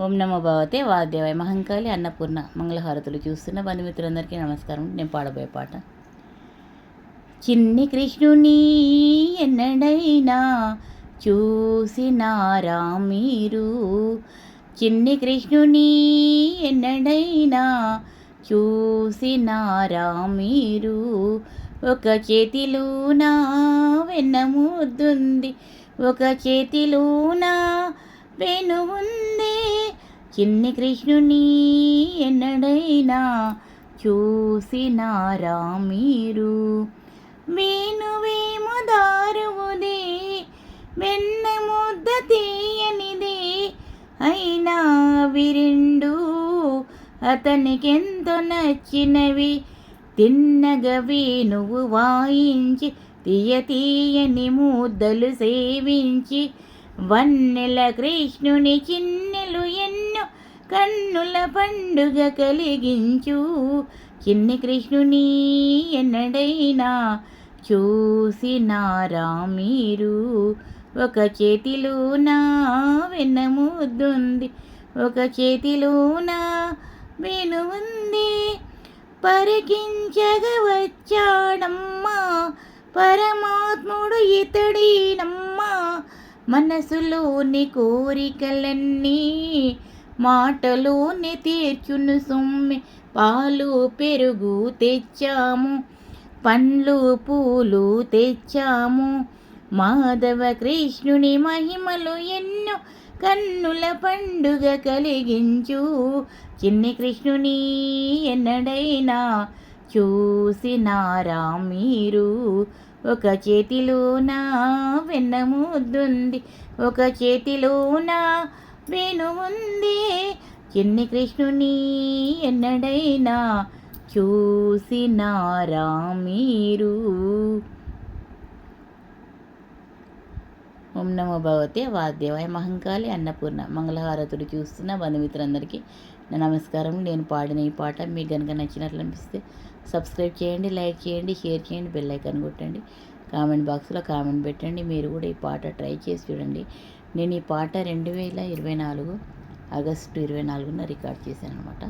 ఓం నమో భగవతే వాదేవాయ మహంకాళి అన్నపూర్ణ మంగళహారతులు చూస్తున్న బంధుమిత్రులందరికీ నమస్కారం. నేను పాడబోయే పాట. చిన్ని కృష్ణుని ఎన్నడైనా చూసినారా మీరు. చిన్ని కృష్ణుని ఎన్నడైనా చూసినారా మీరు. ఒక చేతిలోన వెన్నముద్దుంది. ఒక చేతిలోనా వెను ఉంది చిన్ని కృష్ణుని ఎన్నడైనా చూసినారా మీరు వేణువేమో దారువుదే వెన్న ముద్ద తీయనిదే అయినా విరెండు అతనికెంతో నచ్చినవి తిన్నగా వేణువు వాయించి తీయ తీయని ముద్దలు సేవించి వన్నెల కృష్ణుని చిన్నెలు ఎన్నో కన్నుల పండుగ కలిగించు. చిన్ని కృష్ణుని ఎన్నడైనా చూసినారా మీరు ఒక చేతిలో నా వెన్నముద్దుంది ఒక చేతిలోన వెను ఉంది. పరికించగ వచ్చాడమ్మా పరమాత్ముడు ఇతడీనమ్మా. మనసులోని కోరికలన్నీ మాటలోని తీర్చును సొమ్మి. పాలు పెరుగు తెచ్చాము పండ్లు పూలు తెచ్చాము. మాధవ కృష్ణుని మహిమలు ఎన్నో కన్నుల పండుగ కలిగించు. చిన్ని కృష్ణుని ఎన్నడైనా చూసినారా మీరు? ఒక చేతిలోన వెన్నముద్దుంది ఒక చేతిలోన వేణు ఉంది. చిన్ని కృష్ణుని ఎన్నడైనా చూసినారా మీరు? ఓం నమో భగవతే వాద్యవాయ మహంకాళి అన్నపూర్ణ మంగళహారతుడు చూస్తున్న బంధుమిత్రులందరికీ నా నమస్కారం. నేను పాడిన ఈ పాట మీకు కనుక నచ్చినట్లు అనిపిస్తే సబ్స్క్రైబ్ చేయండి లైక్ చేయండి షేర్ చేయండి బెల్ ఐకాన్ కొట్టండి. కామెంట్ బాక్స్లో కామెంట్ పెట్టండి. మీరు కూడా ఈ పాట ట్రై చేసి చూడండి. నేను ఈ పాట రెండు వేల ఇరవై నాలుగు ఆగస్టు ఇరవై నాలుగున రికార్డ్ చేశాను అనమాట